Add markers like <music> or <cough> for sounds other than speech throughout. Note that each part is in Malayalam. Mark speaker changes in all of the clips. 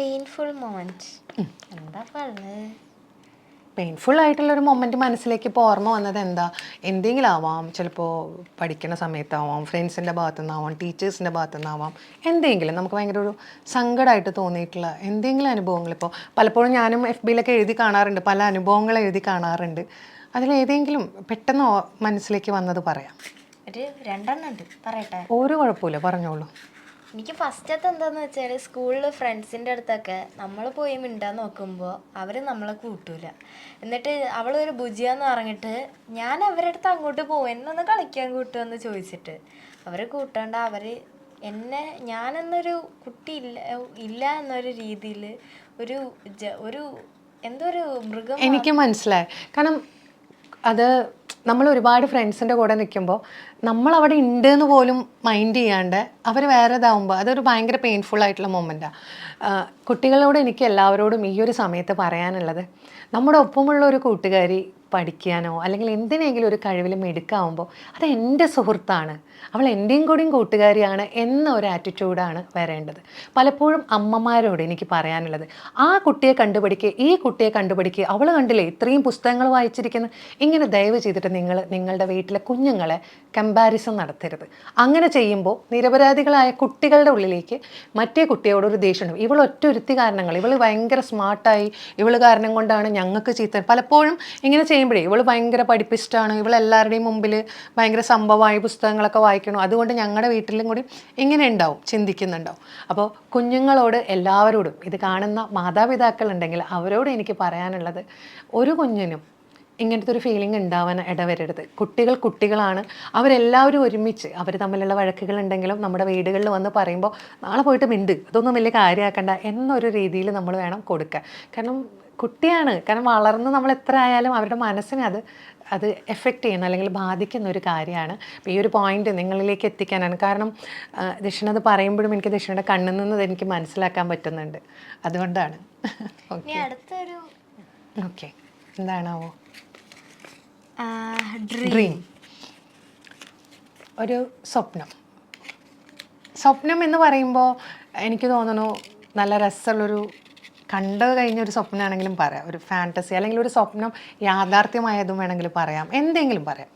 Speaker 1: പെയിൻഫുൾ മൊമെന്റ് എന്താ പറഞ്ഞത്
Speaker 2: പെയിൻഫുൾ ആയിട്ടുള്ള ഒരു മൊമെന്റ് മനസ്സിലേക്ക് ഇപ്പോൾ ഓർമ്മ വന്നത് എന്താ? എന്തെങ്കിലും ആവാം ചിലപ്പോൾ പഠിക്കുന്ന സമയത്താവാം ഫ്രണ്ട്സിന്റെ ഭാഗത്തു നിന്നാവാം ടീച്ചേഴ്സിന്റെ ഭാഗത്തു നിന്നാവാം എന്തെങ്കിലും നമുക്ക് ഭയങ്കര ഒരു സങ്കടമായിട്ട് തോന്നിയിട്ടുള്ള എന്തെങ്കിലും അനുഭവങ്ങൾ ഇപ്പോൾ പലപ്പോഴും ഞാനും എഫ് ബിയിലൊക്കെ എഴുതി കാണാറുണ്ട് പല അനുഭവങ്ങൾ എഴുതി കാണാറുണ്ട്. അതിലേതെങ്കിലും പെട്ടെന്ന് മനസ്സിലേക്ക് വന്നത് പറയാം.
Speaker 1: ഒരു രണ്ടെണ്ണം ഉണ്ട്. പറയട്ടെ.
Speaker 2: ഒരു കുഴപ്പമില്ല പറഞ്ഞോളൂ.
Speaker 1: എനിക്ക് ഫസ്റ്റത്തെ എന്താന്ന് വെച്ചാൽ സ്കൂളിൽ ഫ്രണ്ട്സിന്റെ അടുത്തൊക്കെ നമ്മൾ പോയി മിണ്ടാൻ നോക്കുമ്പോൾ അവർ നമ്മളെ കൂട്ടൂല. എന്നിട്ട് അവളൊരു ഭുജിയാന്ന് പറഞ്ഞിട്ട് ഞാൻ അവരുടെ അടുത്ത് അങ്ങോട്ട് പോകും എന്നെ ഒന്ന് കളിക്കാൻ കൂട്ടുമെന്ന് ചോദിച്ചിട്ട് അവർ കൂട്ടേണ്ട അവർ എന്നെ ഞാനെന്നൊരു കുട്ടി ഇല്ല ഇല്ല എന്നൊരു രീതിയിൽ ഒരു ഒരു എന്തോ ഒരു മൃഗം
Speaker 2: എനിക്ക് മനസ്സിലായി. കാരണം അത് നമ്മൾ ഒരുപാട് ഫ്രണ്ട്സിന്റെ കൂടെ നിൽക്കുമ്പോൾ നമ്മൾ അവിടെ ഉണ്ട് എന്ന് പോലും മൈൻഡ് ചെയ്യാണ്ട് അവർ വേറെ ഇതാവുമ്പോൾ അതൊരു ഭയങ്കര പെയിൻഫുൾ ആയിട്ടുള്ള മൊമെന്റാണ് കുട്ടികളോട് എനിക്ക് എല്ലാവരോടും ഈ ഒരു സമയത്ത് പറയാനുള്ളത് നമ്മുടെ ഒപ്പമുള്ള ഒരു കൂട്ടുകാരി പഠിക്കാനോ അല്ലെങ്കിൽ എന്തിനെങ്കിലും ഒരു കഴിവിൽ മിടുക്കാവുമ്പോൾ അത് എന്റെ സുഹൃത്താണ്. അവൾ എന്റെയും കൂടിയും കൂട്ടുകാരിയാണ് എന്ന ഒരു ആറ്റിറ്റ്യൂഡാണ് വരേണ്ടത്. പലപ്പോഴും അമ്മമാരോട് എനിക്ക് പറയാനുള്ളത് ആ കുട്ടിയെ കണ്ടുപിടിക്കുക ഈ കുട്ടിയെ കണ്ടുപിടിക്കുക അവൾ കണ്ടില്ലേ ഇത്രയും പുസ്തകങ്ങൾ വായിച്ചിരിക്കുന്ന. ഇങ്ങനെ ദയവ് ചെയ്തിട്ട് നിങ്ങൾ നിങ്ങളുടെ വീട്ടിലെ കുഞ്ഞുങ്ങളെ കമ്പാരിസൺ നടത്തരുത്. അങ്ങനെ ചെയ്യുമ്പോൾ നിരപരാധികളായ കുട്ടികളുടെ ഉള്ളിലേക്ക് മറ്റേ കുട്ടിയോടൊരു ദേഷ്യമുണ്ട് ഇവൾ ഒറ്റ ഒരുത്തി കാരണങ്ങൾ ഇവൾ ഭയങ്കര സ്മാർട്ടായി ഇവൾ കാരണം കൊണ്ടാണ് ഞങ്ങൾക്ക് ചീത്ത. പലപ്പോഴും ഇങ്ങനെ ചെയ്യുമ്പോഴേ ഇവൾ ഭയങ്കര പഠിപ്പിസ്റ്റാണ് ഇവൾ എല്ലാവരുടെയും മുമ്പിൽ ഭയങ്കര സംഭവമായി പുസ്തകങ്ങളൊക്കെ വായിക്കണം? അതുകൊണ്ട് ഞങ്ങളുടെ വീട്ടിലും കൂടി ഇങ്ങനെ ഉണ്ടാവും ചിന്തിക്കുന്നുണ്ടാവും. അപ്പോൾ കുഞ്ഞുങ്ങളോട് എല്ലാവരോടും ഇത് കാണുന്ന മാതാപിതാക്കൾ ഉണ്ടെങ്കിൽ അവരോട് എനിക്ക് പറയാനുള്ളത് ഒരു കുഞ്ഞിനും ഇങ്ങനത്തെ ഒരു ഫീലിംഗ് ഉണ്ടാവാൻ ഇടവരരുത്. കുട്ടികൾ കുട്ടികളാണ്. അവരെല്ലാവരും ഒരുമിച്ച് അവർ തമ്മിലുള്ള വഴക്കുകൾ ഉണ്ടെങ്കിലും നമ്മുടെ വീടുകളിൽ വന്ന് പറയുമ്പോൾ നാളെ പോയിട്ട് മിണ്ട് അതൊന്നും വലിയ കാര്യമാക്കണ്ട എന്നൊരു രീതിയിൽ നമ്മൾ വേണം കൊടുക്കുക കാരണം കുട്ടിയാണ്. കാരണം വളർന്ന് നമ്മൾ എത്ര ആയാലും അവരുടെ മനസ്സിനെ അത് അത് എഫക്റ്റ് ചെയ്യുന്ന അല്ലെങ്കിൽ ബാധിക്കുന്ന ഒരു കാര്യമാണ്. അപ്പോൾ ഈ ഒരു പോയിന്റ് നിങ്ങളിലേക്ക് എത്തിക്കാനാണ്. കാരണം ദക്ഷിണത് ദക്ഷിണ അത് പറയുമ്പോഴും എനിക്ക് ദക്ഷിണയുടെ കണ്ണിൽ നിന്ന് എനിക്ക് മനസ്സിലാക്കാൻ പറ്റുന്നുണ്ട്. അതുകൊണ്ടാണ്. <laughs> ഓക്കെ എന്താണാവോ?
Speaker 1: ഡ്രീം
Speaker 2: ഒരു സ്വപ്നം. സ്വപ്നം എന്ന് പറയുമ്പോൾ എനിക്ക് തോന്നുന്നു നല്ല രസമുള്ളൊരു കണ്ടു കഴിഞ്ഞൊരു സ്വപ്നമാണെങ്കിലും പറയാം. ഒരു ഫാന്റസി അല്ലെങ്കിൽ ഒരു സ്വപ്നം യാഥാർത്ഥ്യമായതും വേണമെങ്കിൽ പറയാം. എന്തെങ്കിലും പറയാം.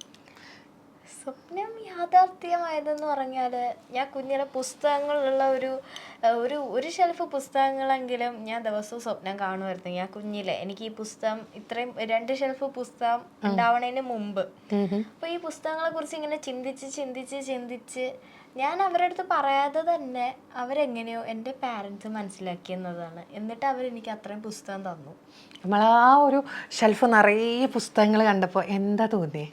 Speaker 1: സ്വപ്നം യാഥാർത്ഥ്യമായതെന്ന് പറഞ്ഞാൽ ഞാൻ കുഞ്ഞിലെ പുസ്തകങ്ങളുള്ള ഒരു ഒരു ഒരു ഷെൽഫ് പുസ്തകങ്ങളെങ്കിലും ഞാൻ ദിവസവും സ്വപ്നം കാണുമായിരുന്നു. ഞാൻ കുഞ്ഞിലെ എനിക്ക് ഈ പുസ്തകം ഇത്രയും രണ്ട് ഷെൽഫ് പുസ്തകം ഉണ്ടാവണതിന് മുമ്പ്. അപ്പോൾ ഈ പുസ്തകങ്ങളെ കുറിച്ച് ഇങ്ങനെ ചിന്തിച്ച് ചിന്തിച്ച് ചിന്തിച്ച് ഞാൻ അവരുടെ അടുത്ത് പറയാതെ തന്നെ അവരെങ്ങനെയോ എന്റെ പാരൻസ് മനസ്സിലാക്കിയെന്നതാണ് എന്നിട്ട് അവരെനിക്ക് അത്രയും പുസ്തകം തന്നു.
Speaker 2: നമ്മൾ ആ ഒരു ഷെൽഫ് നിറയെ പുസ്തകങ്ങൾ കണ്ടപ്പോൾ എന്താ തോന്നി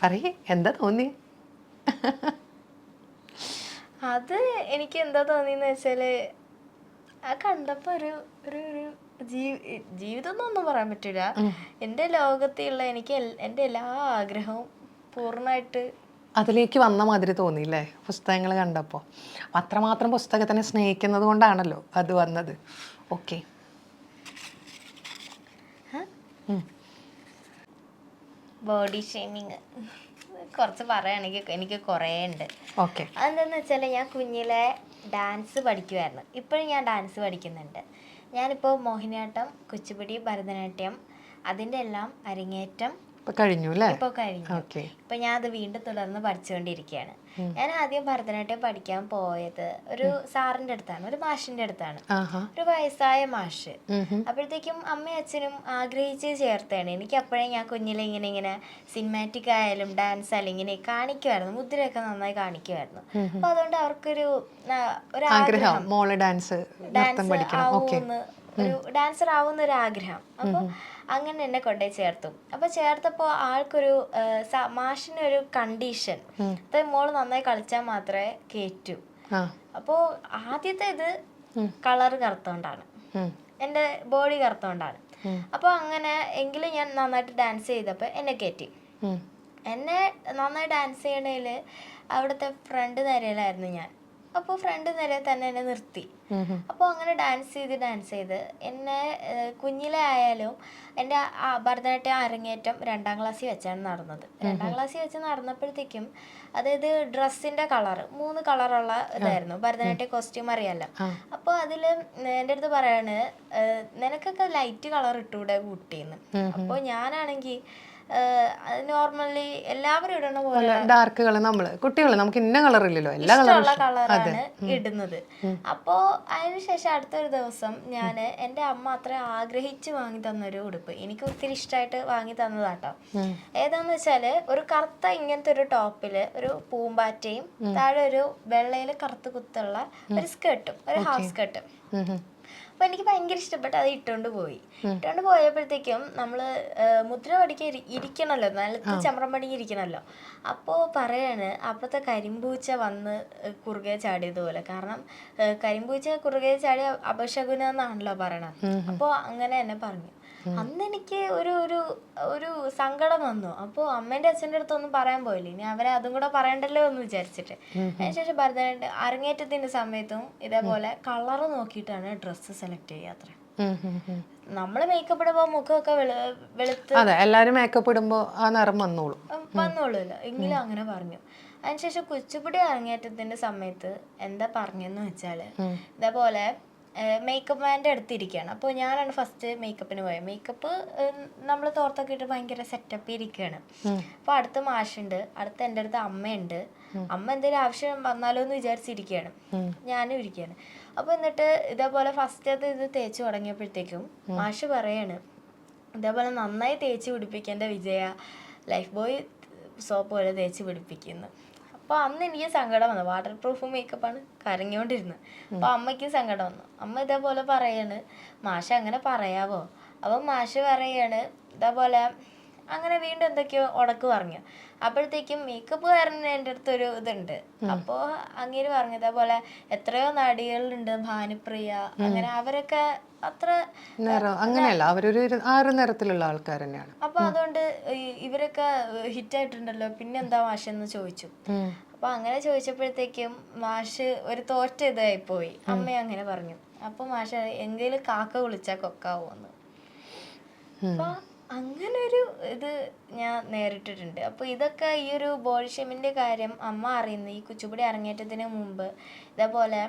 Speaker 2: പറയേ എന്താ തോന്നി
Speaker 1: അത് എനിക്ക് എന്താ തോന്നിയെന്ന് വെച്ചാൽ ആ കണ്ടപ്പോൾ ഒരു ഒരു ഒരു ജീവിതം എന്നൊന്നും പറയാൻ പറ്റില്ല. എന്റെ ലോകത്തിലുള്ള എനിക്ക് എന്റെ എല്ലാ ആഗ്രഹവും പൂർണമായിട്ട്
Speaker 2: അതിലേക്ക് വന്ന മാതിരി തോന്നിയില്ലേ പുസ്തകങ്ങൾ കണ്ടപ്പോൾ അത്രമാത്രം പുസ്തകത്തിനെ സ്നേഹിക്കുന്നത് കൊണ്ടാണല്ലോ അത് വന്നത്. ഓക്കെ
Speaker 1: ബോഡി ഷേമിങ് കുറച്ച് പറയുകയാണെങ്കിൽ എനിക്ക് കുറേ ഉണ്ട്.
Speaker 2: ഓക്കെ
Speaker 1: അതെന്താണെന്ന് വെച്ചാൽ ഞാൻ കുഞ്ഞിലെ ഡാൻസ് പഠിക്കുമായിരുന്നു ഇപ്പോഴും ഞാൻ ഡാൻസ് പഠിക്കുന്നുണ്ട്. ഞാനിപ്പോൾ മോഹിനിയാട്ടം കുച്ചിപ്പുടി ഭരതനാട്യം അതിന്റെ എല്ലാം അരങ്ങേറ്റം
Speaker 2: ഇപ്പം കഴിഞ്ഞു അല്ലേ?
Speaker 1: ഇപ്പോൾ കഴിഞ്ഞു.
Speaker 2: ഓക്കെ.
Speaker 1: ഇപ്പൊ ഞാൻ അത് വീണ്ടും തുടർന്ന് പഠിച്ചുകൊണ്ടിരിക്കുകയാണ്. ഞാൻ ആദ്യം ഭരതനാട്യം പഠിക്കാൻ പോയത് ഒരു സാറിന്റെ അടുത്താണ് ഒരു മാഷിന്റെ അടുത്താണ്.
Speaker 2: ആഹാ.
Speaker 1: ഒരു വയസ്സായ മാഷ്. അപ്പോഴത്തേക്കും അമ്മയും അച്ഛനും ആഗ്രഹിച്ച് ചേർത്താണ് എനിക്ക് അപ്പോഴേ ഞാൻ കുഞ്ഞിലെ ഇങ്ങനെ ഇങ്ങനെ സിനിമാറ്റിക് ആയാലും ഡാൻസ് ആയാലും ഇങ്ങനെ കാണിക്കുമായിരുന്നു മുദ്രയൊക്കെ നന്നായി കാണിക്കുമായിരുന്നു അപ്പൊ അതുകൊണ്ട് അവർക്കൊരു ആ, ഒരു
Speaker 2: ആഗ്രഹം. മോൾ ഡാൻസ് നൃത്തം
Speaker 1: ഡാൻസ്
Speaker 2: പഠിക്കണം. ഓക്കെ.
Speaker 1: ആവുമെന്ന് ഒരു ഡാൻസർ ആവുന്ന ഒരു ആഗ്രഹം അപ്പൊ അങ്ങനെ എന്നെ കൊണ്ടുപോയി ചേർത്തു. അപ്പൊ ചേർത്തപ്പോ ആൾക്കൊരു മാഷിനൊരു കണ്ടീഷൻ. മോൾ നന്നായി കളിച്ചാൽ മാത്രമേ കേറ്റൂ.
Speaker 2: അപ്പോൾ
Speaker 1: അപ്പോ ആദ്യത്തെ ഇത് കളർ കറുത്തോണ്ടാണ്.
Speaker 2: എന്റെ
Speaker 1: എന്റെ ബോഡി കറുത്തോണ്ടാണ്. അപ്പോൾ അങ്ങനെ എങ്കിലും ഞാൻ നന്നായിട്ട് ഡാൻസ് ചെയ്തപ്പോൾ എന്നെ കയറ്റി എന്നെ നന്നായി ഡാൻസ് ചെയ്യണേൽ അവിടുത്തെ ഫ്രണ്ട് നിരയിലായിരുന്നു ഞാൻ. അപ്പോൾ ഫ്രണ്ട് നിലയിൽ തന്നെ എന്നെ നിർത്തി. അപ്പോൾ അങ്ങനെ ഡാൻസ് ചെയ്ത് ഡാൻസ് ചെയ്ത് എന്നെ കുഞ്ഞിലെ ആയാലും എന്റെ ഭരതനാട്യം അരങ്ങേറ്റം രണ്ടാം ക്ലാസ്സിൽ വെച്ചാണ് നടന്നത്. രണ്ടാം ക്ലാസ്സിൽ വെച്ച് നടന്നപ്പോഴത്തേക്കും അതായത് ഡ്രസ്സിന്റെ കളർ മൂന്ന് കളറുള്ള ഇതായിരുന്നു. ഭരതനാട്യം കോസ്റ്റ്യൂം അറിയാലോ. അപ്പോൾ അതിൽ എന്റെ അടുത്ത് പറയാണ് നിനക്കൊക്കെ ലൈറ്റ് കളർ ഇട്ടൂടെ കുട്ടിന്ന് അപ്പോൾ ഞാനാണെങ്കിൽ നോർമലി എല്ലാവരും ഇടണ പോലെ
Speaker 2: ഡാർക്ക് കളർ നമ്മൾ. കുട്ടികൾ നമുക്ക് ഇന്ന കളർ ഇല്ലല്ലോ. എല്ലാ കളറും
Speaker 1: കളറാണ് ഇടുന്നത്. അപ്പോ അതിനുശേഷം അടുത്തൊരു ദിവസം ഞാൻ എന്റെ അമ്മ അത്ര ആഗ്രഹിച്ച് വാങ്ങി തന്നൊരു ഉടുപ്പ്. എനിക്ക് ഒത്തിരി ഇഷ്ടമായിട്ട് വാങ്ങി തന്നതാട്ടോ. ഏതാന്ന് വെച്ചാൽ ഒരു കറുത്ത ഇങ്ങനത്തെ ഒരു ടോപ്പിൽ ഒരു പൂമ്പാറ്റയും താഴെ ഒരു വെള്ളയിൽ കറുത്ത് കുത്തുള്ള ഒരു സ്കേർട്ടും ഒരു ഹാഫ് സ്കേർട്ടും അപ്പൊ എനിക്ക് ഭയങ്കര ഇഷ്ടപ്പെട്ട് അത് ഇട്ടുകൊണ്ട് പോയി. ഇട്ടുകൊണ്ട് പോയപ്പോഴത്തേക്കും നമ്മൾ മുദ്ര പഠിക്കാൻ ഇരി- ഇരിക്കണല്ലോ നിലത്ത് ചമ്രം പണിക്ക് ഇരിക്കണല്ലോ. അപ്പോൾ പറയാണ് അപ്പോഴത്തെ കരിമ്പൂച്ച വന്ന് കുറുകെ ചാടിയതുപോലെ. കാരണം കരിമ്പൂച്ച കുറുകെ ചാടിയ അപശകുനം എന്നാണല്ലോ പറയണത്. അപ്പോൾ അങ്ങനെ എന്നെ പറഞ്ഞു. അന്ന് എനിക്ക് ഒരു ഒരു ഒരു സങ്കടം വന്നു. അപ്പോൾ അമ്മേന്റെ അച്ഛന്റെ അടുത്തൊന്നും പറയാൻ പോയില്ല. ഇനി അവരെ അതും കൂടെ പറയണ്ടല്ലോ എന്ന് വിചാരിച്ചിട്ട്. അതിനുശേഷം ഭരതനാട്യം അരങ്ങേറ്റത്തിന്റെ സമയത്തും ഇതേപോലെ കളറ് നോക്കിയിട്ടാണ് ഡ്രസ്സ് സെലക്ട് ചെയ്യാത്ര നമ്മൾ മേക്കപ്പ് ഇടുമ്പോ മുഖമൊക്കെ വെളു വെളുത്ത്
Speaker 2: അതെ എല്ലാരും മേക്കപ്പ് ഇടുമ്പോ ആ നിറം വന്നോളൂ.
Speaker 1: വന്നോളൂല്ലോ എങ്കിലും അങ്ങനെ പറഞ്ഞു. അതിനുശേഷം കുച്ചുപ്പിടി അരങ്ങേറ്റത്തിന്റെ സമയത്ത് എന്താ പറഞ്ഞെന്ന് വെച്ചാൽ ഇതേപോലെ മേക്കപ്പ് മാന്റെ അടുത്തിരിക്കുകയാണ് അപ്പോൾ ഞാനാണ് ഫസ്റ്റ് മേക്കപ്പിന് പോയത് മേക്കപ്പ് നമ്മൾ തോർത്തൊക്കെ ഇട്ട് ഭയങ്കര സെറ്റപ്പ് ഇരിക്കുകയാണ് അപ്പോൾ അടുത്ത മാഷുണ്ട്. അടുത്ത എന്റെ അടുത്ത് അമ്മയുണ്ട്. അമ്മ എന്തെങ്കിലും ആവശ്യം വന്നാലോ എന്ന് വിചാരിച്ചിരിക്കുകയാണ് ഞാനും ഇരിക്കുകയാണ് അപ്പോൾ എന്നിട്ട് ഇതേപോലെ ഫസ്റ്റ് അത് ഇത് തേച്ച് തുടങ്ങിയപ്പോഴത്തേക്കും മാഷ് പറയാണ് ഇതേപോലെ നന്നായി തേച്ച് പിടിപ്പിക്കേണ്ട വിജയ. ലൈഫ് ബോയ് സോപ്പ് പോലെ തേച്ച് പിടിപ്പിക്കുന്നു. അപ്പോൾ അന്ന് എനിക്ക് സങ്കടം വന്നു. വാട്ടർ പ്രൂഫ് മേക്കപ്പാണ് കരഞ്ഞുകൊണ്ടിരുന്നത് അപ്പോൾ അമ്മയ്ക്ക് സങ്കടം വന്നു. അമ്മ ഇതേപോലെ പറയാണ് മാഷ അങ്ങനെ പറയാവോ? അപ്പം മാഷ് പറയാണ് ഇതേപോലെ അങ്ങനെ വീണ്ടും എന്തൊക്കെയോ ഉടക്ക് പറഞ്ഞു. അപ്പോഴത്തേക്കും മേക്കപ്പ് കാരന് എന്റെ അടുത്തൊരു ഇതുണ്ട്. അപ്പോൾ അങ്ങേര് പറഞ്ഞു ഇതേപോലെ എത്രയോ നടികളുണ്ട് ഭാനുപ്രിയ. അങ്ങനെ അവരൊക്കെ അത്ര
Speaker 2: നിറം അങ്ങനെയല്ല അവരൊരു ആ ഒരു നിറത്തിലുള്ള ആൾക്കാർ തന്നെയാണ്.
Speaker 1: അപ്പൊ അതുകൊണ്ട് ഇവരൊക്കെ ഹിറ്റ് ആയിട്ടുണ്ടല്ലോ പിന്നെ എന്താ മാഷ് എന്ന് ചോദിച്ചു. അപ്പൊ അങ്ങനെ ചോദിച്ചപ്പോഴത്തേക്കും മാഷ് ഒരു തോറ്റ ഇതായി പോയി. അമ്മ അങ്ങനെ പറഞ്ഞു. അപ്പൊ മാഷ് എങ്കിലും കാക്ക വിളിച്ചാ കൊക്കാവോന്ന്. അപ്പൊ അങ്ങനെ ഒരു ഇത് ഞാൻ നേരിട്ടിട്ടുണ്ട്. അപ്പോൾ ഇതൊക്കെ ഈ ഒരു ബോഡി ഷേമിന്റെ കാര്യം അമ്മ അറിയുന്നത് ഈ കുച്ചുപിടി അരങ്ങേറ്റത്തിന് മുമ്പ്. ഇതേപോലെ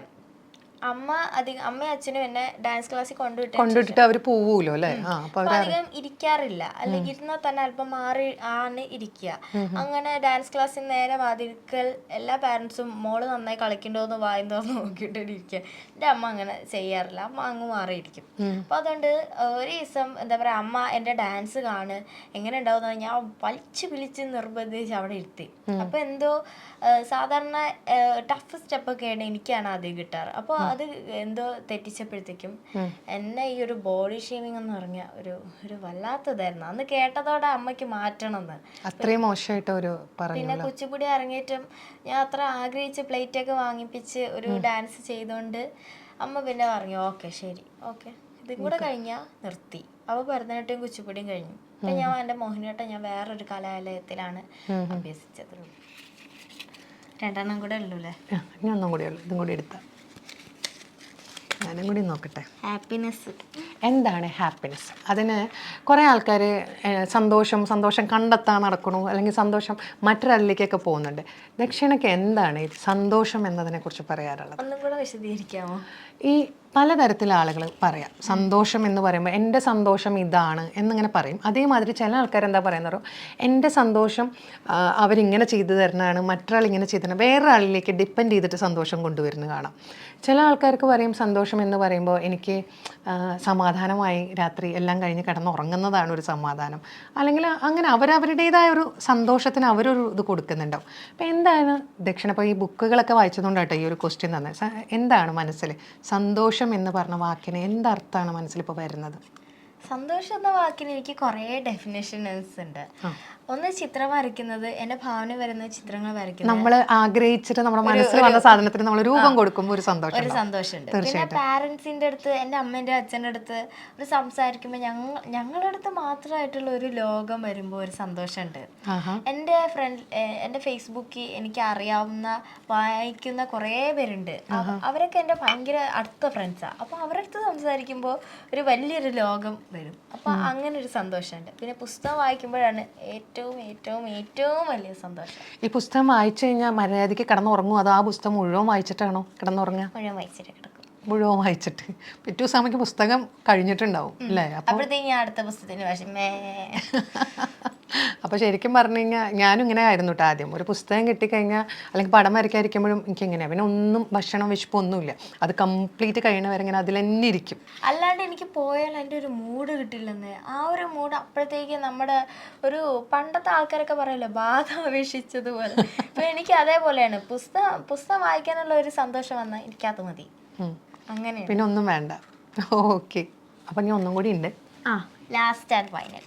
Speaker 1: അമ്മ അധികം അമ്മയും അച്ഛനും എന്നെ ഡാൻസ് ക്ലാസ്സിൽ കൊണ്ടുവിട്ട്
Speaker 2: കൊണ്ടുവിട്ടിട്ട് അവർ പോവൂലോ അല്ലേ? അപ്പൊ
Speaker 1: അധികം ഇരിക്കാറില്ല. അല്ലെങ്കിൽ ഇരുന്നാൽ തന്നെ അല്പം മാറി ആണ് ഇരിക്കുക. അങ്ങനെ ഡാൻസ് ക്ലാസ്സിൽ നേരെ വാതിൽക്കൽ എല്ലാ പാരൻസും മോൾ നന്നായി കളിക്കണ്ടോന്ന് വായുന്തോന്ന് നോക്കിയിട്ട് ഇരിക്കുക. എന്റെ അമ്മ അങ്ങനെ ചെയ്യാറില്ല. അമ്മ അങ്ങ് മാറിയിരിക്കും. അപ്പൊ അതുകൊണ്ട് ഒരു ദിവസം എന്താ പറയാ അമ്മ എന്റെ ഡാൻസ് കാണ് എങ്ങനെ ഉണ്ടാവുന്ന ഞാൻ വലിച്ചു വിളിച്ച് നിർബന്ധിച്ച് അവിടെ ഇരുത്തി. അപ്പൊ എന്തോ സാധാരണ ടഫ് സ്റ്റെപ്പൊക്കെയാണ് എനിക്കാണ് ആദ്യം കിട്ടാറ്. അപ്പോൾ അത് എന്തോ തെറ്റിച്ചപ്പോഴത്തേക്കും എന്നെ ഈ ഒരു ബോഡി ഷേമിംഗ് എന്ന് പറഞ്ഞ ഒരു ഒരു വല്ലാത്തതായിരുന്നു. അന്ന് കേട്ടതോടെ അമ്മയ്ക്ക് മാറ്റണം എന്ന്
Speaker 2: അത്രയും മോശമായിട്ട് ഒരു
Speaker 1: പിന്നെ കുച്ചിപ്പുടി അരങ്ങേറ്റം ഞാൻ അത്ര ആഗ്രഹിച്ച് പ്ലേറ്റ് ഒക്കെ വാങ്ങിപ്പിച്ച് ഒരു ഡാൻസ് ചെയ്തുകൊണ്ട് അമ്മ പിന്നെ പറഞ്ഞു ഓക്കെ ശരി. ഓക്കെ ഇതും കൂടെ കഴിഞ്ഞാൽ നിർത്തി. അവ ഭരതനാട്യം കുച്ചിപ്പുടിയും കഴിഞ്ഞു. അപ്പം ഞാൻ എന്റെ മോഹിനിയാട്ടം ഞാൻ വേറൊരു കലാലയത്തിലാണ് അഭ്യസിച്ചത് രണ്ടെണ്ണം കൂടെ ഉള്ളൂ. അല്ലേ
Speaker 2: ഇതും കൂടി എടുത്ത. ഞാനും കൂടി നോക്കട്ടെ.
Speaker 1: ഹാപ്പിനെസ്
Speaker 2: എന്താണ് ഹാപ്പിനെസ് അതിന് കുറേ ആൾക്കാർ സന്തോഷം സന്തോഷം കണ്ടെത്താൻ നടക്കണു അല്ലെങ്കിൽ സന്തോഷം മറ്റൊരാളിലേക്കൊക്കെ പോകുന്നുണ്ട്. ദക്ഷിണയ്ക്ക് എന്താണ് സന്തോഷം എന്നതിനെക്കുറിച്ച് പറയാറുള്ളത്?
Speaker 1: ഒന്നും കൂടെ വിശദീകരിക്കാമോ?
Speaker 2: ഈ പലതരത്തിലുള്ള ആളുകൾ പറയാം. സന്തോഷം എന്ന് പറയുമ്പോൾ എന്റെ സന്തോഷം ഇതാണ് എന്നിങ്ങനെ പറയും. അതേമാതിരി ചില ആൾക്കാർ എന്താ പറയുന്നത് എന്റെ സന്തോഷം അവരിങ്ങനെ ചെയ്തു തരുന്നതാണ് മറ്റൊരാൾ ഇങ്ങനെ ചെയ്തു തരുന്നത് വേറൊരാളിലേക്ക് ഡിപ്പെൻഡ് ചെയ്തിട്ട് സന്തോഷം കൊണ്ടുവരുന്നത് കാണാം. ചില ആൾക്കാർക്ക് പറയും സന്തോഷം എന്ന് പറയുമ്പോൾ എനിക്ക് സമാധാനമായി രാത്രി എല്ലാം കഴിഞ്ഞ് കിടന്നുറങ്ങുന്നതാണ് ഒരു സമാധാനം. അല്ലെങ്കിൽ അങ്ങനെ അവരവരുടേതായ ഒരു സന്തോഷത്തിന് അവരൊരു ഇത് കൊടുക്കുന്നുണ്ടാവും. അപ്പോൾ എന്താണ് ദക്ഷിണ ഈ ബുക്കുകളൊക്കെ വായിച്ചതുകൊണ്ടാട്ടോ ഈ ഒരു ക്വസ്റ്റ്യൻ തന്നെ എന്താണ് മനസ്സിൽ സന്തോഷം എന്ന് പറഞ്ഞ വാക്കിന് എന്തർത്ഥമാണ് മനസ്സിലിപ്പോൾ വരുന്നത്?
Speaker 1: സന്തോഷം എന്ന വാക്കിന് എനിക്ക് കുറേ ഡെഫിനേഷൻസ് ഉണ്ട്. ഒന്ന് ചിത്രം വരയ്ക്കുന്നത് എന്റെ ഭാവന വരുന്ന ചിത്രങ്ങൾ വരയ്ക്കുന്നത്.
Speaker 2: നമ്മൾ ആഗ്രഹിച്ചിട്ട് നമ്മുടെ മനസ്സിൽ വന്ന സാധനത്തിന് നമ്മൾ രൂപം കൊടുക്കുമ്പോൾ ഒരു സന്തോഷം
Speaker 1: ഒരു സന്തോഷമുണ്ട്. പിന്നെ പാരന്റ്സിന്റെ അടുത്ത് എന്റെ അമ്മേന്റെ അച്ഛന്റെ അടുത്ത് ഒരു സംസാരിക്കുമ്പോൾ ഞങ്ങൾ ഞങ്ങളുടെ അടുത്ത് മാത്രമായിട്ടുള്ള ഒരു ലോകം വരുമ്പോൾ ഒരു സന്തോഷമുണ്ട്.
Speaker 2: എന്റെ
Speaker 1: എന്റെ ഫ്രണ്ട് എന്റെ ഫേസ്ബുക്കിൽ എനിക്ക് അറിയാവുന്ന വായിക്കുന്ന കുറേ പേരുണ്ട്. അവരൊക്കെ എന്റെ ഭയങ്കര അടുത്ത ഫ്രണ്ട്സാണ് അപ്പോൾ അവരുടെ അടുത്ത് സംസാരിക്കുമ്പോൾ ഒരു വലിയൊരു ലോകം വരും. അപ്പോൾ അങ്ങനെ ഒരു സന്തോഷമുണ്ട്. പിന്നെ പുസ്തകം വായിക്കുമ്പോഴാണ് ഏറ്റവും ഏറ്റവും ഏറ്റവും ഏറ്റവും വലിയ സന്തോഷം.
Speaker 2: ഈ പുസ്തകം വായിച്ചു കഴിഞ്ഞാൽ മര്യാദയ്ക്ക് കിടന്നുറങ്ങും. അതോ ആ പുസ്തകം മുഴുവൻ വായിച്ചിട്ടാണോ കിടന്നുറങ്ങുക?
Speaker 1: മുഴുവൻ വായിച്ചിട്ട് കിടക്കും.
Speaker 2: മുഴുവൻ വായിച്ചിട്ട്. പിറ്റേ ദിവസം പുസ്തകം കഴിഞ്ഞിട്ടുണ്ടാവും അല്ലേ?
Speaker 1: അപ്പോഴത്തേക്കും അടുത്ത പുസ്തകത്തിന് വിഷമേ <laughs>
Speaker 2: അപ്പോൾ ശരിക്കും പറഞ്ഞു കഴിഞ്ഞാൽ ഞാനും ഇങ്ങനെ ആയിരുന്നു കേട്ടോ ആദ്യം. ഒരു പുസ്തകം കിട്ടിക്കഴിഞ്ഞാൽ അല്ലെങ്കിൽ പടം വരയ്ക്കാതിരിക്കുമ്പോഴും എനിക്ക് എങ്ങനെയാണ് പിന്നെ ഒന്നും ഭക്ഷണം വിശപ്പൊന്നുമില്ല അത് കംപ്ലീറ്റ് കഴിയണ വരെ ഇങ്ങനെ അതിൽ തന്നെ ഇരിക്കും.
Speaker 1: അല്ലാണ്ട് എനിക്ക് പോയാൽ എന്റെ ഒരു മൂഡ് കിട്ടില്ലെന്ന്. ആ ഒരു മൂഡ് അപ്പോഴത്തേക്ക് നമ്മുടെ ഒരു പണ്ടത്തെ ആൾക്കാരൊക്കെ പറയല്ലോ ബാധ അപേക്ഷിച്ചതുപോലെ <laughs> അപ്പോൾ എനിക്ക് അതേപോലെയാണ്. പുസ്തകം പുസ്തകം വായിക്കാനുള്ള ഒരു സന്തോഷം വന്നാൽ എനിക്കത് മതി. അങ്ങനെ
Speaker 2: പിന്നെ ഒന്നും വേണ്ട. ഓക്കെ. അപ്പം ഇനി ഒന്നും കൂടി ഉണ്ട്.
Speaker 1: ആ ലാസ്റ്റ് ആൻഡ് ഫൈനൽ.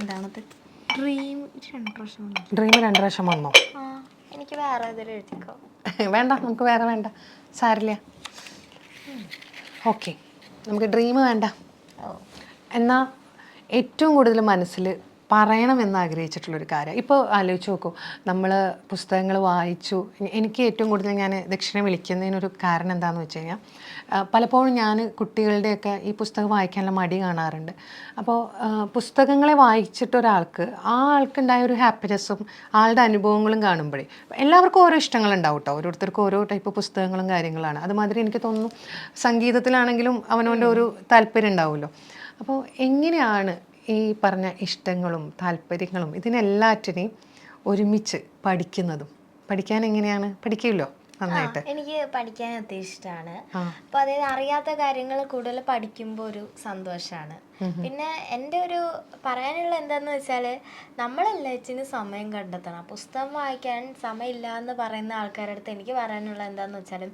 Speaker 1: എന്താണത്? ഡ്രീം രണ്ട് പ്രശ്നം
Speaker 2: ഡ്രീം രണ്ട് പ്രാവശ്യം വന്നോ?
Speaker 1: എനിക്ക് വേറെ എഴുതിക്കോ. <laughs>
Speaker 2: വേണ്ട നമുക്ക് വേറെ വേണ്ട. സാരില്ല ഓക്കെ നമുക്ക് ഡ്രീം വേണ്ട. എന്നാൽ ഏറ്റവും കൂടുതൽ മനസ്സിൽ പറയണമെന്ന് ആഗ്രഹിച്ചിട്ടുള്ളൊരു കാര്യം. ഇപ്പോൾ ആലോചിച്ച് നോക്കൂ. നമ്മൾ പുസ്തകങ്ങൾ വായിച്ചു. എനിക്ക് ഏറ്റവും കൂടുതൽ ഞാൻ ദക്ഷിണ വിളിക്കുന്നതിനൊരു കാരണം എന്താണെന്ന് വെച്ച് കഴിഞ്ഞാൽ പലപ്പോഴും ഞാൻ കുട്ടികളുടെയൊക്കെ ഈ പുസ്തകം വായിക്കാനുള്ള മടി കാണാറുണ്ട്. അപ്പോൾ പുസ്തകങ്ങളെ വായിച്ചിട്ടൊരാൾക്ക് ആ ആൾക്കുണ്ടായ ഒരു ഹാപ്പിനെസ്സും ആളുടെ അനുഭവങ്ങളും കാണുമ്പോഴേ എല്ലാവർക്കും ഓരോ ഇഷ്ടങ്ങളുണ്ടാവും കേട്ടോ ഓരോരുത്തർക്കും ഓരോ ടൈപ്പ് പുസ്തകങ്ങളും കാര്യങ്ങളാണ്. അതുമാതിരി എനിക്ക് തോന്നുന്നു സംഗീതത്തിലാണെങ്കിലും അവനവന്റെ ഒരു താല്പര്യം ഉണ്ടാവുമല്ലോ. അപ്പോൾ എങ്ങനെയാണ് ഈ പറഞ്ഞ ഇഷ്ടങ്ങളും താല്പര്യങ്ങളും ഇതിനെല്ലാറ്റിനെയും ഒരുമിച്ച് പഠിക്കുന്നതും. പഠിക്കാൻ എങ്ങനെയാണ്? പഠിക്കുമല്ലോ നന്നായിട്ട്.
Speaker 1: എനിക്ക് പഠിക്കാൻ ഒത്തിരി ഇഷ്ടമാണ്. അപ്പൊ അതായത് അറിയാത്ത കാര്യങ്ങൾ കൂടുതൽ പഠിക്കുമ്പോൾ ഒരു സന്തോഷമാണ് പിന്നെ എന്റെ ഒരു പറയാനുള്ള എന്താന്ന് വെച്ചാൽ നമ്മളെല്ലാറ്റിനും സമയം കണ്ടെത്തണം. പുസ്തകം വായിക്കാൻ സമയമില്ല എന്ന് പറയുന്ന ആൾക്കാരുടെ അടുത്ത് എനിക്ക് പറയാനുള്ള എന്താന്ന് വെച്ചാൽ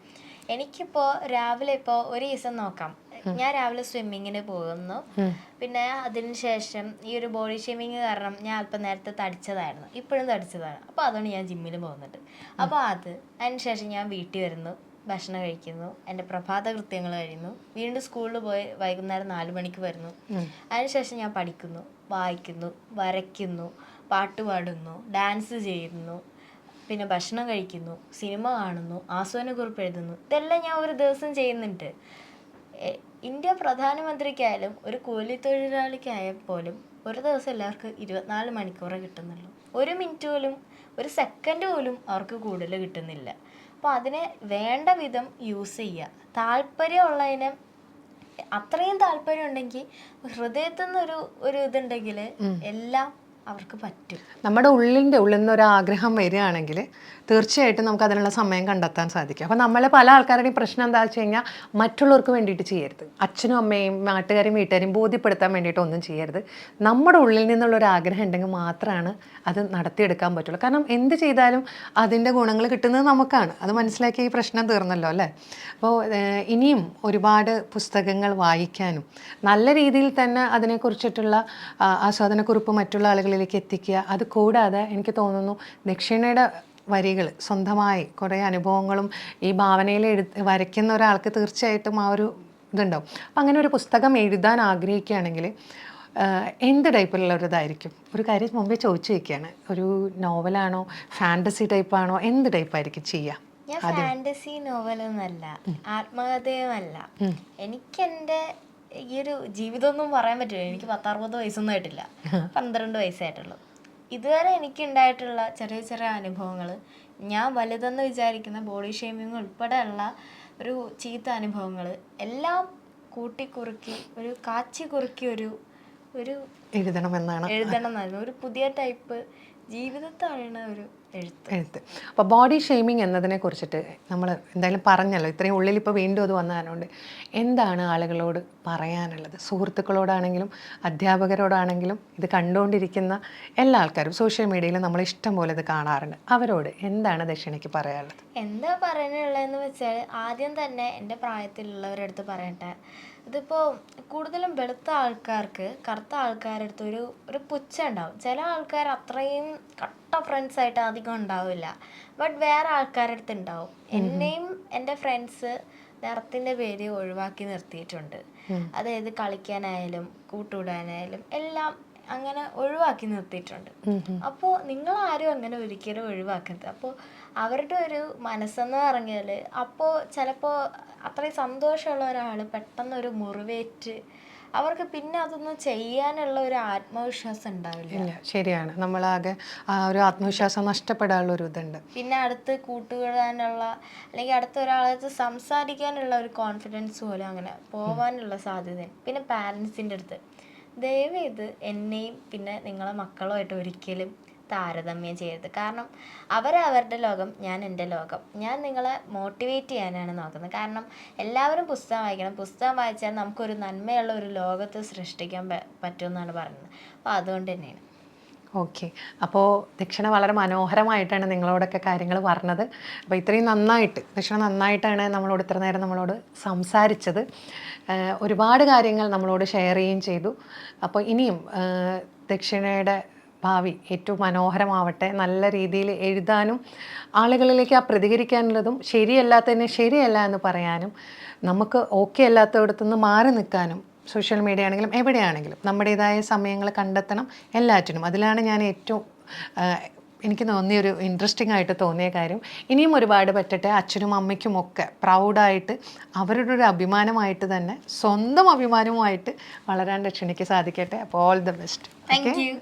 Speaker 1: എനിക്കിപ്പോൾ രാവിലെ ഇപ്പോൾ ഒരു ദിവസം നോക്കാം. ഞാൻ രാവിലെ സ്വിമ്മിങ്ങിന് പോകുന്നു. പിന്നെ അതിനുശേഷം ഈ ഒരു ബോഡി ഷേമിങ് കാരണം ഞാൻ അല്പം നേരത്തെ തടിച്ചതായിരുന്നു. ഇപ്പോഴും തടിച്ചതാണ്. അപ്പോൾ അതുകൊണ്ട് ഞാൻ ജിമ്മിൽ പോകുന്നുണ്ട്. അപ്പോൾ അത് അതിനുശേഷം ഞാൻ വീട്ടിൽ വരുന്നു. ഭക്ഷണം കഴിക്കുന്നു. എന്റെ പ്രഭാത കൃത്യങ്ങൾ കഴിയുന്നു. വീണ്ടും സ്കൂളിൽ പോയി വൈകുന്നേരം നാല് മണിക്ക് വരുന്നു. അതിനുശേഷം ഞാൻ പഠിക്കുന്നു വായിക്കുന്നു വരയ്ക്കുന്നു പാട്ട് പാടുന്നു ഡാൻസ് ചെയ്യുന്നു പിന്നെ ഭക്ഷണം കഴിക്കുന്നു സിനിമ കാണുന്നു ആസ്വാദനക്കുറിപ്പ് എഴുതുന്നു. ഇതെല്ലാം ഞാൻ ഒരു ദിവസം ചെയ്യുന്നുണ്ട്. ഇന്ത്യ പ്രധാനമന്ത്രിക്കായാലും ഒരു കൂലിത്തൊഴിലാളിക്കായാൽ പോലും ഒരു ദിവസം എല്ലാവർക്കും ഇരുപത്തിനാല് മണിക്കൂറേ കിട്ടുന്നുള്ളൂ. ഒരു മിനിറ്റ് പോലും ഒരു സെക്കൻഡ് പോലും അവർക്ക് കൂടുതൽ കിട്ടുന്നില്ല. അപ്പോൾ അതിനെ വേണ്ട വിധം യൂസ് ചെയ്യുക. താല്പര്യമുള്ളതിനെ അത്രയും താല്പര്യം ഉണ്ടെങ്കിൽ ഹൃദയത്തിൽ നിന്നൊരു ഒരു ഇതുണ്ടെങ്കിൽ എല്ലാം അവർക്ക് പറ്റും.
Speaker 2: നമ്മുടെ ഉള്ളിന്റെ ഉള്ളിൽ നിന്ന് ഒരു ആഗ്രഹം വരികയാണെങ്കിൽ തീർച്ചയായിട്ടും നമുക്ക് അതിനുള്ള സമയം കണ്ടെത്താൻ സാധിക്കും. അപ്പോൾ നമ്മളെ പല ആൾക്കാരുടെയും പ്രശ്നം എന്താ വെച്ച് കഴിഞ്ഞാൽ മറ്റുള്ളവർക്ക് വേണ്ടിയിട്ട് ചെയ്യരുത്. അച്ഛനും അമ്മയും നാട്ടുകാരും വീട്ടുകാരും ബോധ്യപ്പെടുത്താൻ വേണ്ടിയിട്ട് ഒന്നും ചെയ്യരുത്. നമ്മുടെ ഉള്ളിൽ നിന്നുള്ള ഒരു ആഗ്രഹം ഉണ്ടെങ്കിൽ മാത്രമാണ് അത് നടത്തിയെടുക്കാൻ പറ്റുള്ളൂ. കാരണം എന്ത് ചെയ്താലും അതിന്റെ ഗുണങ്ങൾ കിട്ടുന്നത് നമുക്കാണ്. അത് മനസ്സിലാക്കിയ ഈ പ്രശ്നം തീർന്നല്ലോ അല്ലേ? അപ്പോൾ ഇനിയും ഒരുപാട് പുസ്തകങ്ങൾ വായിക്കാനും നല്ല രീതിയിൽ തന്നെ അതിനെക്കുറിച്ചിട്ടുള്ള ആസ്വാദനക്കുറിപ്പ് മറ്റുള്ള ആളുകളിലേക്ക് എത്തിക്കുക. അത് കൂടാതെ എനിക്ക് തോന്നുന്നു ദക്ഷിണയുടെ വരികൾ സ്വന്തമായി കുറേ അനുഭവങ്ങളും ഈ ഭാവനയിൽ എഴു വരയ്ക്കുന്ന ഒരാൾക്ക് തീർച്ചയായിട്ടും ആ ഒരു ഇതുണ്ടാവും. അപ്പം അങ്ങനെ ഒരു പുസ്തകം എഴുതാൻ ആഗ്രഹിക്കുകയാണെങ്കിൽ എന്ത് ടൈപ്പിലുള്ള ഒരു ഇതായിരിക്കും? ഒരു കാര്യം മുമ്പേ ചോദിച്ചു വയ്ക്കുകയാണ്. ഒരു നോവലാണോ ഫാന്റസി ടൈപ്പാണോ എന്ത് ടൈപ്പായിരിക്കും ചെയ്യുക?
Speaker 1: ഞാൻ ഫാന്റസി നോവലൊന്നല്ല ആത്മകഥയുമല്ല. എനിക്കെന്റെ ഈ ഒരു ജീവിതം ഒന്നും പറയാൻ പറ്റില്ല. എനിക്ക് പത്തറുപത് വയസ്സൊന്നും ആയിട്ടില്ല. പന്ത്രണ്ട് വയസ്സായിട്ടുള്ളൂ ഇതുവരെ എനിക്ക് ഉണ്ടായിട്ടുള്ള ചെറിയ ചെറിയ അനുഭവങ്ങൾ ഞാൻ വലുതെന്ന് വിചാരിക്കുന്ന ബോഡി ഷേമിങ് ഉൾപ്പെടെയുള്ള ഒരു ചീത്ത അനുഭവങ്ങൾ എല്ലാം കൂട്ടിക്കുറുക്കി ഒരു കാച്ചി കുറുക്കി ഒരു ഒരു
Speaker 2: എഴുതണമെന്നാണ്.
Speaker 1: എഴുതണം എന്നായിരുന്നു ഒരു പുതിയ ടൈപ്പ് ജീവിതത്തെ അറിയണ ഒരു എഴുത്ത്.
Speaker 2: എഴുത്ത്. അപ്പോൾ ബോഡി ഷെയ്മിങ് എന്നതിനെ കുറിച്ചിട്ട് നമ്മൾ എന്തായാലും പറഞ്ഞല്ലോ. ഇത്രയും ഉള്ളിൽ ഇപ്പോൾ വീണ്ടും അത് വന്നതുകൊണ്ട് എന്താണ് ആളുകളോട് പറയാനുള്ളത്? സുഹൃത്തുക്കളോടാണെങ്കിലും അധ്യാപകരോടാണെങ്കിലും ഇത് കണ്ടുകൊണ്ടിരിക്കുന്ന എല്ലാ ആൾക്കാരും സോഷ്യൽ മീഡിയയിൽ നമ്മൾ ഇഷ്ടം പോലെ ഇത് കാണാറുണ്ട്. അവരോട് എന്താണ് ദക്ഷിണയ്ക്ക് പറയാനുള്ളത്?
Speaker 1: എന്താ പറയാനുള്ളതെന്ന് വെച്ചാൽ ആദ്യം തന്നെ എന്റെ പ്രായത്തിലുള്ളവരെടുത്ത് പറയട്ടെ. ഇതിപ്പോൾ കൂടുതലും വെളുത്ത ആൾക്കാർക്ക് കറുത്ത ആൾക്കാരുടെ അടുത്ത് ഒരു ഒരു പുച്ഛം ഉണ്ടാവും ചില ആൾക്കാർ അത്രയും കട്ട ഫ്രണ്ട്സ് ആയിട്ട് അധികം ഉണ്ടാവില്ല. ബട്ട് വേറെ ആൾക്കാരുടെ അടുത്ത് ഉണ്ടാവും എന്നെയും എന്റെ ഫ്രണ്ട്സ് നിറത്തിന്റെ പേര് ഒഴിവാക്കി നിർത്തിയിട്ടുണ്ട്. അതായത് കളിക്കാനായാലും കൂട്ടുകൂടാനായാലും എല്ലാം അങ്ങനെ ഒഴിവാക്കി നിർത്തിയിട്ടുണ്ട്. അപ്പോൾ നിങ്ങൾ ആരും അങ്ങനെ ഒരിക്കലും ഒഴിവാക്കരുത്. അപ്പോൾ അവരുടെ ഒരു മനസ്സെന്ന് പറഞ്ഞാൽ അപ്പോൾ ചിലപ്പോൾ അത്രയും സന്തോഷമുള്ള ഒരാൾ പെട്ടെന്ന് ഒരു മുറിവേറ്റ് അവർക്ക് പിന്നെ അതൊന്നും ചെയ്യാനുള്ള ഒരു ആത്മവിശ്വാസം ഉണ്ടാവില്ല.
Speaker 2: ശരിയാണ്. നമ്മളാകെ ആ ഒരു ആത്മവിശ്വാസം നഷ്ടപ്പെടാനുള്ള ഒരു ഇതുണ്ട്.
Speaker 1: പിന്നെ അടുത്ത് കൂട്ടുകൂടാനുള്ള അല്ലെങ്കിൽ അടുത്ത ഒരാളടുത്ത് സംസാരിക്കാനുള്ള ഒരു കോൺഫിഡൻസ് പോലും അങ്ങനെ പോവാനുള്ള സാധ്യത പിന്നെ പാരൻസിന്റെ അടുത്ത്. ദയവ് ഇത് എന്നെയും പിന്നെ നിങ്ങളെ മക്കളുമായിട്ട് ഒരിക്കലും താരതമ്യം ചെയ്യരുത്. കാരണം അവരവരുടെ ലോകം ഞാൻ എന്റെ ലോകം. ഞാൻ നിങ്ങളെ മോട്ടിവേറ്റ് ചെയ്യാനാണ് നോക്കുന്നത്. കാരണം എല്ലാവരും പുസ്തകം വായിക്കണം. പുസ്തകം വായിച്ചാൽ നമുക്കൊരു നന്മയുള്ള ഒരു ലോകത്ത് സൃഷ്ടിക്കാൻ പറ്റുമെന്നാണ് പറയുന്നത്. അപ്പോൾ അതുകൊണ്ട് തന്നെയാണ്.
Speaker 2: ഓക്കെ. അപ്പോൾ ദക്ഷിണ വളരെ മനോഹരമായിട്ടാണ് നിങ്ങളോടൊക്കെ കാര്യങ്ങൾ പറഞ്ഞത്. അപ്പോൾ ഇത്രയും നന്നായിട്ട് ദക്ഷിണ നന്നായിട്ടാണ് നമ്മളോട് ഇത്ര നേരം നമ്മളോട് സംസാരിച്ചത്. ഒരുപാട് കാര്യങ്ങൾ നമ്മളോട് ഷെയർ ചെയ്യുകയും ചെയ്തു. അപ്പോൾ ഇനിയും ദക്ഷിണയുടെ ഭാവി ഏറ്റവും മനോഹരമാവട്ടെ നല്ല രീതിയിൽ എഴുതാനും ആളുകളിലേക്ക് ആ പ്രതികരിക്കാനുള്ളതും ശരിയല്ലാത്തതിനെ ശരിയല്ല എന്ന് പറയാനും നമുക്ക് ഓക്കെ അല്ലാത്തയിടത്തുനിന്ന് മാറി നിൽക്കാനും സോഷ്യൽ മീഡിയ ആണെങ്കിലും എവിടെയാണെങ്കിലും നമ്മുടേതായ സമയങ്ങൾ കണ്ടെത്തണം എല്ലാറ്റിനും. അതിലാണ് ഞാൻ ഏറ്റവും എനിക്ക് തോന്നിയ ഒരു ഇൻട്രസ്റ്റിംഗ് ആയിട്ട് തോന്നിയ കാര്യം ഇനിയും ഒരുപാട് പറ്റട്ടെ അച്ഛനും അമ്മയ്ക്കും ഒക്കെ പ്രൗഡായിട്ട് അവരുടെ ഒരു അഭിമാനമായിട്ട് തന്നെ സ്വന്തം അഭിമാനവുമായിട്ട് വളരാൻ ലക്ഷണിക്ക് സാധിക്കട്ടെ. അപ്പോൾ all the best
Speaker 1: thank you